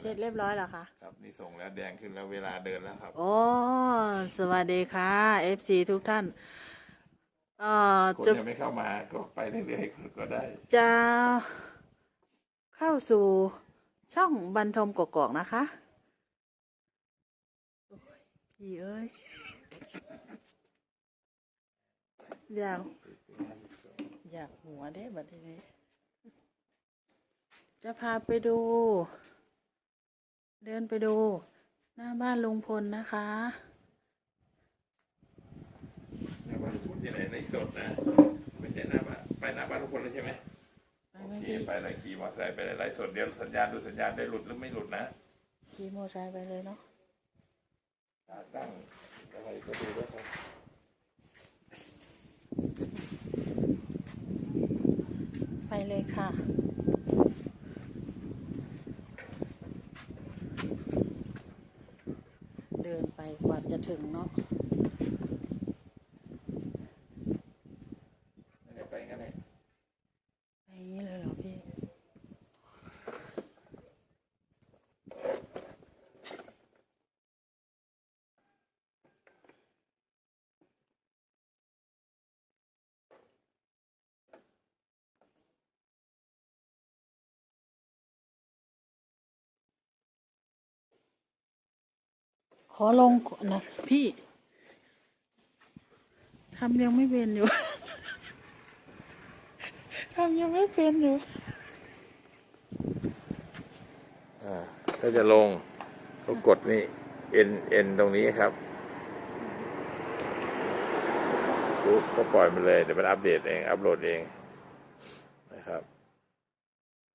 เสร็จเรียบร้อยแล้วค่ะ ครับนี่ส่งแล้วแดงขึ้นแล้วเวลาเดินแล้วครับ โอ้ สวัสดีค่ะ FC ทุกท่านเอ่อคนจะยังไม่เข้ามาก็ไปเรื่อยๆก็ได้ จะเข้าสู่ช่องบรรทมกกอกนะคะโอ้ยพี่เอ้ย อยาก อยากหัวได้บัดนี้ จะพาไปดู เดินไปดู หน้าบ้านลุงพลนะคะหน้าบ้านลุงพลที่ไหนในสดนะไม่ใช่หน้าบ้านไปหน้าบ้านลุงพลเลยใช่ไหมไปไหมขี่พี่ไปเลยขี่มอเตอร์ไซค์ไปเลยไลฟ์สดเดี๋ยวสัญญาณดูสัญญาณได้หลุดหรือไม่หลุดนะขี่มอเตอร์ไซค์ไปเลยเนาะขาตั้งอะไรก็ดูด้วยครับไปเลยค่ะ เดินไป กว่าจะถึงเนาะ ไม่ได้ไปงั้นเลย ไปอย่างนี้เลยเหรอพี่ ข อลงก่อนนะพี่ทำยังไม่เป็นอยู่ ทำยังไม่เป็นอยู่ อ่า ถ้าจะลงก็กดนี่เอ็นเอ็นตรงนี้ครับปุ๊บก็ปล่อยมันเลย เดี๋ยวมันอัปเดตเอง อัปโหลดเองนะครับ